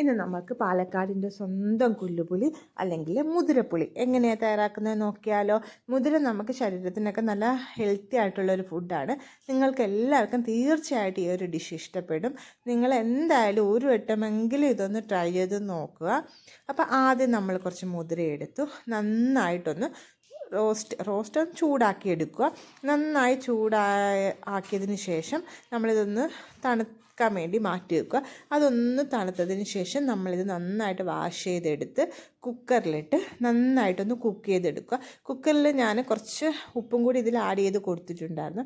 ഇന്ന് നമുക്ക് പാലക്കാടിന്റെ സ്വന്തം കുല്ലുപുളി അല്ലെങ്കിൽ മുതിരപ്പുളി എങ്ങനെയാണ് തയ്യാറാക്കുന്നത് നോക്കിയാലോ? മുതിര നമുക്ക് ശരീരത്തിനൊക്കെ നല്ല ഹെൽത്തി ആയിട്ടുള്ള ഒരു ഫുഡാണ് നിങ്ങൾക്ക് എല്ലാവർക്കും തീർച്ചയായിട്ടും ഈ ഒരു ഡിഷ് ഇഷ്ടപ്പെടും. നിങ്ങൾ എന്തായാലും ഒരു വട്ടമെങ്കിലും ഇതൊന്ന് ട്രൈ ചെയ്ത് നോക്കുക. അപ്പോൾ ആദ്യം നമ്മൾ കുറച്ച് മുതിര എടുത്തു. നന്നായിട്ടൊന്ന് റോസ്റ്റ് റോസ്റ്റ് ചൂടാക്കി എടുക്കുക. നന്നായി ചൂടായ ആക്കിയതിന് ശേഷം നമ്മളിതൊന്ന് തണുക്കാൻ വേണ്ടി മാറ്റി വെക്കുക. അതൊന്ന് തണുത്തതിന് ശേഷം നമ്മളിത് നന്നായിട്ട് വാഷ് ചെയ്തെടുത്ത് കുക്കറിലിട്ട് നന്നായിട്ടൊന്ന് കുക്ക് ചെയ്തെടുക്കുക. കുക്കറിൽ ഞാൻ കുറച്ച് ഉപ്പും കൂടി ഇതിൽ ആഡ് ചെയ്ത് കൊടുത്തിട്ടുണ്ടായിരുന്നു.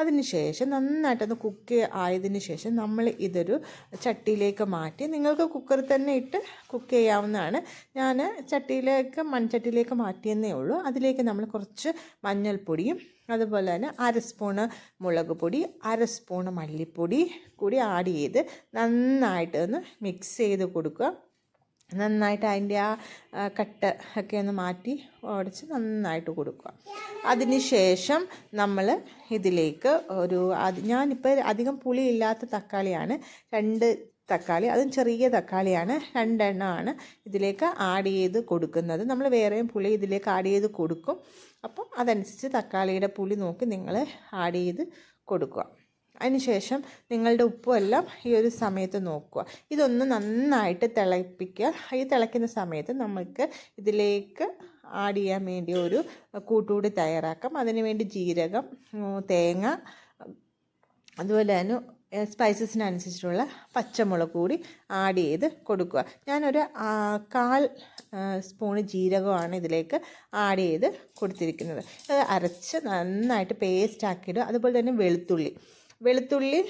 അതിന് ശേഷം നന്നായിട്ടൊന്ന് കുക്ക് ആയതിന് ശേഷം നമ്മൾ ഇതൊരു ചട്ടിയിലേക്ക് മാറ്റി നിങ്ങൾക്ക് കുക്കറിൽ തന്നെ ഇട്ട് കുക്ക് ചെയ്യാവുന്നതാണ്. ഞാൻ ചട്ടിയിലേക്ക് മൺചട്ടിയിലേക്ക് മാറ്റിയെന്നേ ഉള്ളൂ. അതിലേക്ക് നമ്മൾ കുറച്ച് മഞ്ഞൾപ്പൊടിയും അതുപോലെ തന്നെ അര സ്പൂണ് മുളക് പൊടി അര സ്പൂണ് മല്ലിപ്പൊടി കൂടി ആഡ് ചെയ്ത് നന്നായിട്ട് ഒന്ന് മിക്സ് ചെയ്ത് കൊടുക്കുക. നന്നായിട്ട് അതിന്റെ ആ കട്ട് ഒക്കെ ഒന്ന് മാറ്റി ഉടച്ച് നന്നായിട്ട് കൊടുക്കുക. അതിന് ശേഷം നമ്മൾ ഇതിലേക്ക് ഒരു അത് ഞാനിപ്പോൾ അധികം പുളിയില്ലാത്ത തക്കാളിയാണ്. രണ്ട് തക്കാളി. അതും ചെറിയ തക്കാളിയാണ്. രണ്ടെണ്ണമാണ് ഇതിലേക്ക് ആഡ് ചെയ്ത് കൊടുക്കുന്നത്. നമ്മൾ വേറെയും പുളി ഇതിലേക്ക് ആഡ് ചെയ്ത് കൊടുക്കും. അപ്പം അതനുസരിച്ച് തക്കാളിയുടെ പുളി നോക്കി നിങ്ങൾ ആഡ് ചെയ്ത് കൊടുക്കുക. അതിനുശേഷം നിങ്ങളുടെ ഉപ്പും എല്ലാം ഈ ഒരു സമയത്ത് നോക്കുക. ഇതൊന്ന് നന്നായിട്ട് തിളപ്പിക്കുക. ഈ തിളയ്ക്കുന്ന സമയത്ത് നമുക്ക് ഇതിലേക്ക് ആഡ് ചെയ്യാൻ വേണ്ടി ഒരു കൂട്ടുകൂടി തയ്യാറാക്കാം. അതിനുവേണ്ടി ജീരകം തേങ്ങ അതുപോലെ തന്നെ സ്പൈസസിനനുസരിച്ചിട്ടുള്ള പച്ചമുളക് കൂടി ആഡ് ചെയ്ത് കൊടുക്കുക. ഞാനൊരു കാൽ സ്പൂണ് ജീരകമാണ് ഇതിലേക്ക് ആഡ് ചെയ്ത് കൊടുത്തിരിക്കുന്നത്. അരച്ച് നന്നായിട്ട് പേസ്റ്റ് ആക്കിയിടുക. അതുപോലെ തന്നെ വെളുത്തുള്ളി. വെളുത്തുള്ളി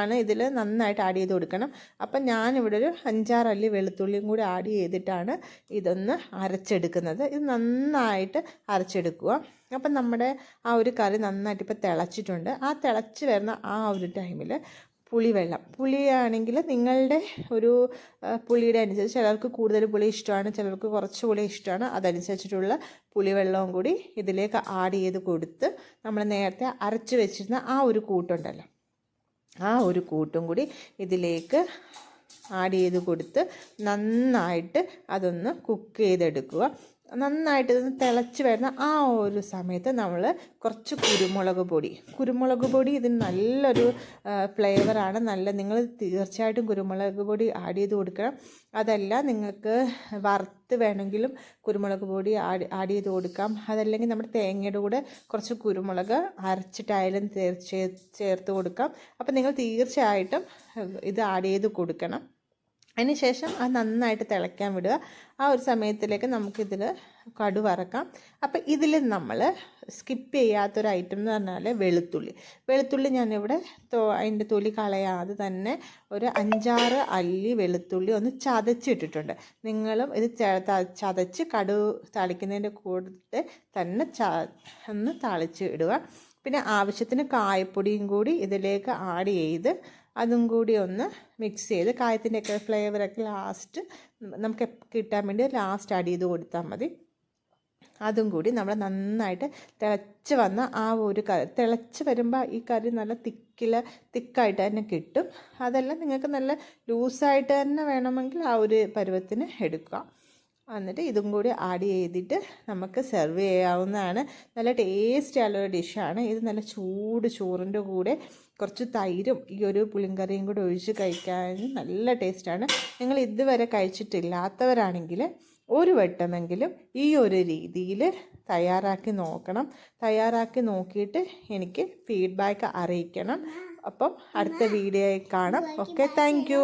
ആണ് ഇതിൽ നന്നായിട്ട് ആഡ് ചെയ്ത് കൊടുക്കണം. അപ്പം ഞാനിവിടെ ഒരു അഞ്ചാറല്ലി വെളുത്തുള്ളിയും കൂടി ആഡ് ചെയ്തിട്ടാണ് ഇതൊന്ന് അരച്ചെടുക്കുന്നത്. ഇത് നന്നായിട്ട് അരച്ചെടുക്കുക. അപ്പം നമ്മുടെ ആ ഒരു കറി നന്നായിട്ട് ഇപ്പോൾ തിളച്ചിട്ടുണ്ട്. ആ തിളച്ച് വരുന്ന ആ ഒരു ടൈമിൽ പുളിവെള്ളം. പുളിയാണെങ്കിൽ നിങ്ങളുടെ ഒരു പുളിയുടെ അനുസരിച്ച് ചിലർക്ക് കൂടുതൽ പുളി ഇഷ്ടമാണ് ചിലർക്ക് കുറച്ച് പുളി ഇഷ്ടമാണ്. അതനുസരിച്ചിട്ടുള്ള പുളിവെള്ളവും കൂടി ഇതിലേക്ക് ആഡ് ചെയ്ത് കൊടുത്ത് നമ്മൾ നേരത്തെ അരച്ച് വെച്ചിരുന്ന ആ ഒരു കൂട്ടുണ്ടല്ലോ. ആ ഒരു കൂട്ടും കൂടി ഇതിലേക്ക് ആഡ് ചെയ്ത് കൊടുത്ത് നന്നായിട്ട് അതൊന്ന് കുക്ക് ചെയ്തെടുക്കുക. നന്നായിട്ട് ഇതൊന്ന് തിളച്ച് വരുന്ന ആ ഒരു സമയത്ത് നമ്മൾ കുറച്ച് കുരുമുളക് പൊടി. കുരുമുളക് പൊടി ഇതിന് നല്ലൊരു ഫ്ലേവറാണ് നല്ല നിങ്ങൾ തീർച്ചയായിട്ടും കുരുമുളക് പൊടി ആഡ് ചെയ്ത് കൊടുക്കണം. അതല്ല നിങ്ങൾക്ക് വറുത്ത് വേണമെങ്കിലും കുരുമുളക് പൊടി ആഡ് ആഡ് ചെയ്ത് കൊടുക്കാം. അതല്ലെങ്കിൽ നമ്മുടെ തേങ്ങയുടെ കൂടെ കുറച്ച് കുരുമുളക് അരച്ചിട്ടായാലും ചേർത്ത് കൊടുക്കാം. അപ്പം നിങ്ങൾ തീർച്ചയായിട്ടും ഇത് ആഡ് ചെയ്ത് കൊടുക്കണം. അതിന് ശേഷം അത് നന്നായിട്ട് തിളയ്ക്കാൻ വിടുക. ആ ഒരു സമയത്തിലേക്ക് നമുക്കിതിൽ കടു വറക്കാം. അപ്പോൾ ഇതിൽ നമ്മൾ സ്കിപ്പ് ചെയ്യാത്തൊരു ഐറ്റം എന്ന് പറഞ്ഞാൽ വെളുത്തുള്ളി. വെളുത്തുള്ളി ഞാനിവിടെ തോ അതിന്റെ തൊലി കളയാതെ തന്നെ ഒരു അഞ്ചാറ് അല്ലി വെളുത്തുള്ളി ഒന്ന് ചതച്ചിട്ടിട്ടുണ്ട്. നിങ്ങളും ഇത് ചതച്ച് കടു തളിക്കുന്നതിന്റെ കൂടെ തന്നെ ച ഒന്ന് തളിച്ച് ഇടുക. പിന്നെ ആവശ്യത്തിന് കായപ്പൊടിയും കൂടി ഇതിലേക്ക് ആഡ് ചെയ്ത് അതും കൂടി ഒന്ന് മിക്സ് ചെയ്ത് കായത്തിന്റെയൊക്കെ ഫ്ലേവറൊക്കെ ലാസ്റ്റ് നമുക്ക് കിട്ടാൻ വേണ്ടി ലാസ്റ്റ് ആഡ് ചെയ്ത് കൊടുത്താൽ മതി. അതും കൂടി നമ്മൾ നന്നായിട്ട് തിളച്ച് വന്ന ആ ഒരു കറി തിളച്ച് വരുമ്പോൾ ഈ കറി നല്ല തിക്കിൽ തിക്കായിട്ട് തന്നെ കിട്ടും. അതെല്ലാം നിങ്ങൾക്ക് നല്ല ലൂസായിട്ട് തന്നെ വേണമെങ്കിൽ ആ ഒരു പരുവത്തിന് എടുക്കാം. എന്നിട്ട് ഇതും കൂടി ആഡ് ചെയ്തിട്ട് നമുക്ക് സെർവ് ചെയ്യാവുന്നതാണ്. നല്ല ടേസ്റ്റി ഒരു ഡിഷാണ് ഇത് നല്ല ചൂട് ചോറിന്റെ കൂടെ കുറച്ച് തൈരും ഈ ഒരു പുളിങ്കറിയും കൂടെ ഒഴിച്ച് കഴിക്കാൻ നല്ല ടേസ്റ്റാണ് നിങ്ങൾ ഇതുവരെ കഴിച്ചിട്ടില്ലാത്തവരാണെങ്കിൽ ഒരു വട്ടമെങ്കിലും ഈ ഒരു രീതിയിൽ തയ്യാറാക്കി നോക്കണം. തയ്യാറാക്കി നോക്കിയിട്ട് എനിക്ക് ഫീഡ്ബാക്ക് അറിയിക്കണം. അപ്പം അടുത്ത വീഡിയോയിൽ കാണാം. Okay thank